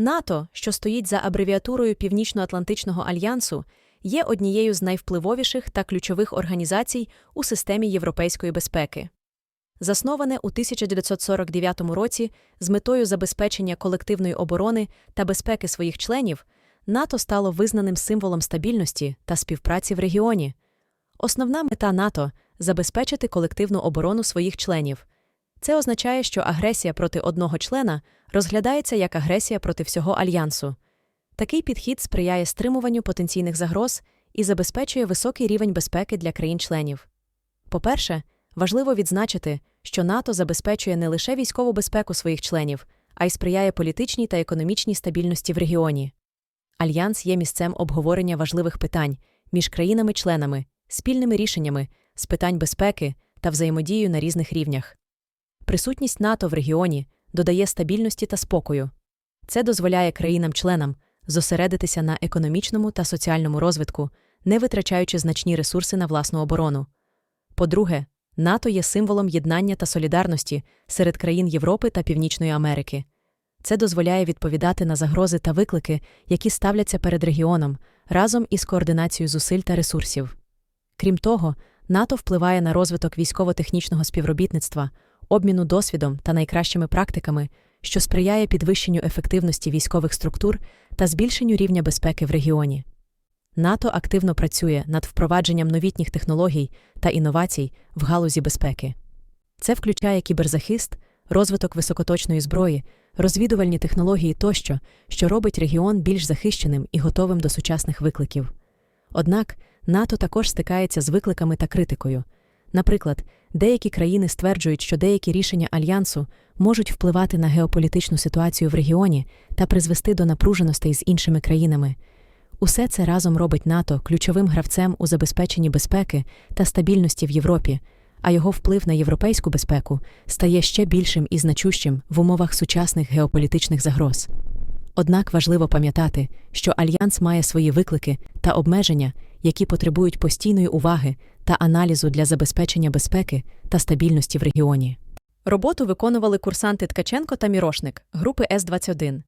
НАТО, що стоїть за абревіатурою Північно-Атлантичного альянсу, є однією з найвпливовіших та ключових організацій у системі європейської безпеки. Засноване у 1949 році з метою забезпечення колективної оборони та безпеки своїх членів, НАТО стало визнаним символом стабільності та співпраці в регіоні. Основна мета НАТО забезпечити колективну оборону своїх членів. Це означає, що агресія проти одного члена розглядається як агресія проти всього альянсу. Такий підхід сприяє стримуванню потенційних загроз і забезпечує високий рівень безпеки для країн-членів. По-перше, важливо відзначити, що НАТО забезпечує не лише військову безпеку своїх членів, а й сприяє політичній та економічній стабільності в регіоні. Альянс є місцем обговорення важливих питань між країнами-членами, спільними рішеннями з питань безпеки та взаємодією на різних рівнях. Присутність НАТО в регіоні додає стабільності та спокою. Це дозволяє країнам-членам зосередитися на економічному та соціальному розвитку, не витрачаючи значні ресурси на власну оборону. По-друге, НАТО є символом єднання та солідарності серед країн Європи та Північної Америки. Це дозволяє відповідати на загрози та виклики, які ставляться перед регіоном, разом із координацією зусиль та ресурсів. Крім того, НАТО впливає на розвиток військово-технічного співробітництва, обміну досвідом та найкращими практиками, що сприяє підвищенню ефективності військових структур та збільшенню рівня безпеки в регіоні. НАТО активно працює над впровадженням новітніх технологій та інновацій в галузі безпеки. Це включає кіберзахист, розвиток високоточної зброї, розвідувальні технології тощо, що робить регіон більш захищеним і готовим до сучасних викликів. Однак НАТО також стикається з викликами та критикою. Наприклад, деякі країни стверджують, що деякі рішення альянсу можуть впливати на геополітичну ситуацію в регіоні та призвести до напруженостей з іншими країнами. Усе це разом робить НАТО ключовим гравцем у забезпеченні безпеки та стабільності в Європі, а його вплив на європейську безпеку стає ще більшим і значущим в умовах сучасних геополітичних загроз. Однак важливо пам'ятати, що альянс має свої виклики та обмеження, які потребують постійної уваги та аналізу для забезпечення безпеки та стабільності в регіоні. Роботу виконували курсанти Ткаченко та Мірошник групи С-21.